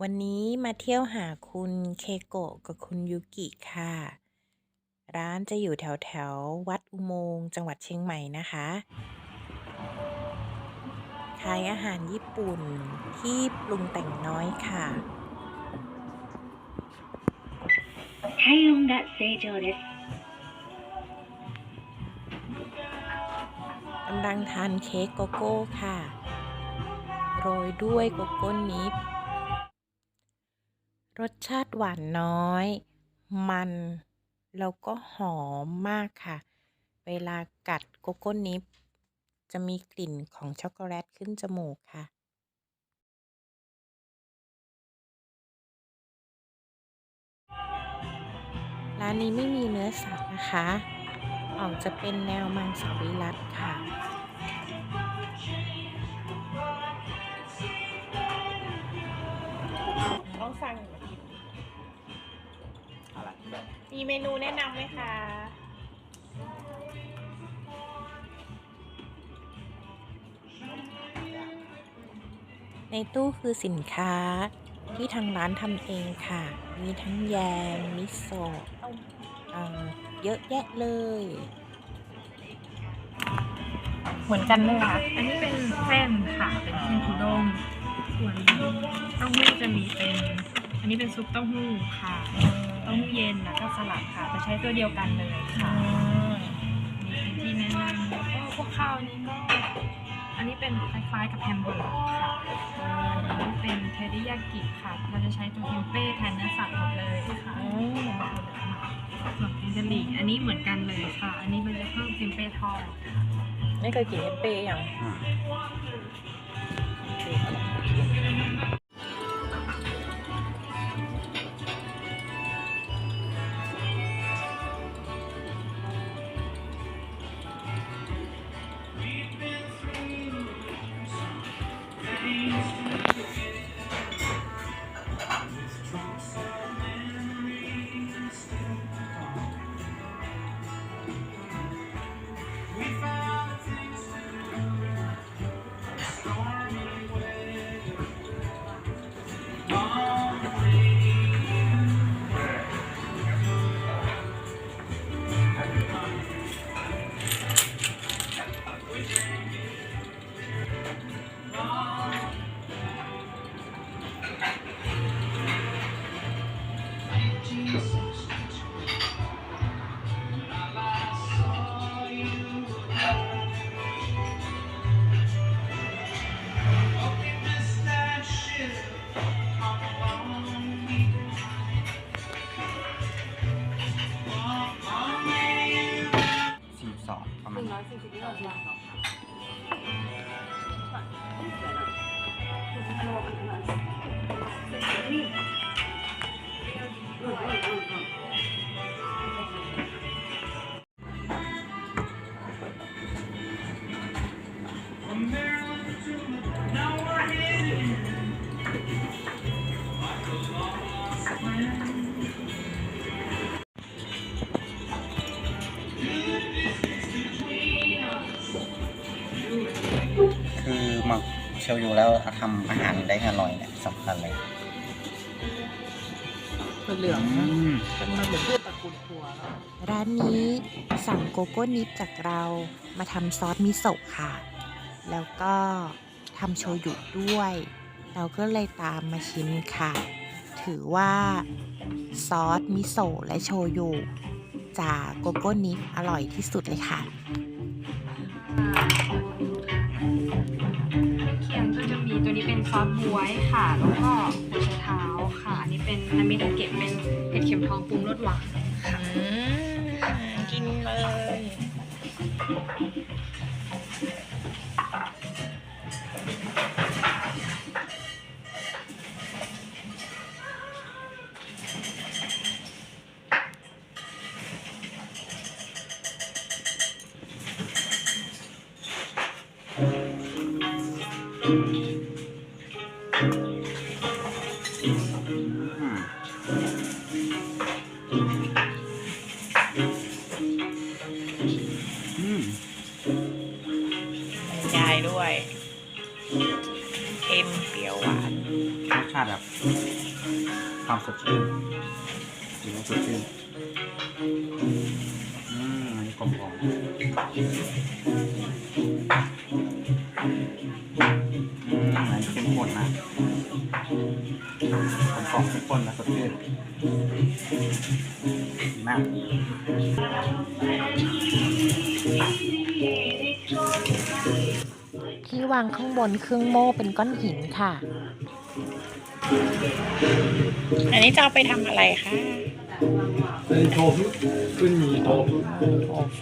วันนี้มาเที่ยวหาคุณเคโกะกับคุณยูกิค่ะ ร้านจะอยู่แถวแถวๆวัดอุโมงค์จังหวัดเชียงใหม่นะคะ ขายอาหารญี่ปุ่นที่ปรุงแต่งน้อยค่ะ 体温が正常です。 กำลังทานเค้กโกโก้ค่ะ โรยด้วยโกโก้นิป รสชาติหวานน้อย มัน แล้วก็หอมมากค่ะ เวลากัดโกโก้นิปจะมีกลิ่นของช็อกโกแลตขึ้นจมูกค่ะร้านนี้ไม่มีเนื้อสัตว์นะคะ ออกจะเป็นแนวมังสวิรัตค่ะ มีเมนูแนะนำไหมคะในตู้คือสินค้าที่ทางร้านทำเองค่ะ มีทั้งแยม มิโซะเอ่อเยอะแยะเลย เหมือนกันเลยค่ะ อันนี้เป็นเส้นค่ะ เป็นเส้นอุด้งส่วนเต้าหู้จะมีเป็น อันนี้เป็นซุปเต้าหู้ค่ะ เต้าหู้เย็นแล้วก็สลัดค่ะจะใช้ตัวเดียวกันเลยค่ะมีที่แนะนำแล้วก็พวกข้าวนี้ก็ อันนี้เป็นคล้ายๆกับแฮมเบอร์เกอร์ค่ะอันนี้เป็นเทริยากิค่ะ เราจะใช้ตัวเทมเป้แทนเนื้อสัตว์หมดเลยค่ะอืมส่วนเป็นเจลลี่อันนี้เหมือนกันเลยค่ะ อันนี้มันจะเพิ่มเทมเป้ทอดไม่เคยกินเอเป้ยัง อื มสี่สอง ชลยูแล้วทำอาหารได้อร่อยเนี่ยสำคัญเลยเหลืองอืนะมเป็นมันเหมือนพืชตระกูลถั่วแล้วร้านนี้สั่งโกโก้นิปจากเรามาทำซอสมิโซะค่ะ แล้วก็ทำโชยุด้วย เราก็เลยตามมาชิมค่ะ ถือว่าซอสมิโซะและโชยุจากโกโก้นิปอร่อยที่สุดเลยค่ะ มีตัวนี้เป็นซอสบวยค่ะ แล้วก็หัวไชเท้าค่ะ อันนี้เป็นนามิดเกะเป็นเห็ดเข็มทองปรุงรสหวานค่ะกินเลยอื สดชื่นกินแล้วสดชื่นอืมอันนี้กลมกล่อมอืมอันนี้เข้มข้นนะกลมกล่อมเข้มข้นและสดชื่นดีมากที่วางข้างบนเครื่องโม่เป็นก้อนหินค่ะ อันนี้จะเอาไปทำอะไรคะเป็นโทฟุขึ้นมีโทฟุโอ้โห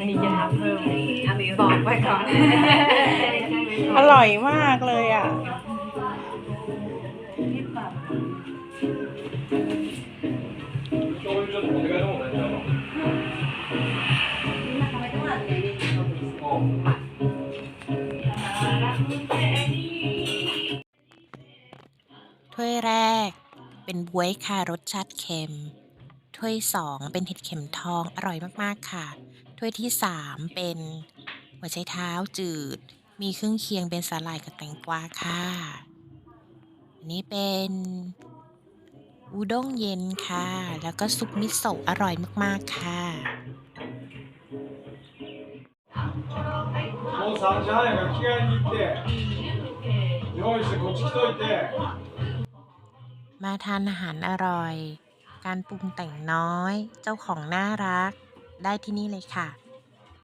อะค่ะอันนี้จะทำเพิ่มบอกไว้ก่อนอร่อยมากเลยอะถ้วยแรกเป็นบวยค่ะรสชาติเค็ม ถ้วยสองเป็นเห็ดเข็มทองอร่อยมาก ๆ ค่ะ ถ้วยที่สามเป็นหัวไชเท้าจืด มีเครื่องเคียงเป็นสาหร่ายกับแตงกวาค่ะ อันนี้เป็นอูด้งเย็นค่ะ แล้วก็ซุปมิโซะอร่อยมากๆค่ะ もう3時半やから着替えに行って用意してこっち来といて มาทานอาหารอร่อย การปรุงแต่งน้อย เจ้าของน่ารัก ได้ที่นี่เลยค่ะ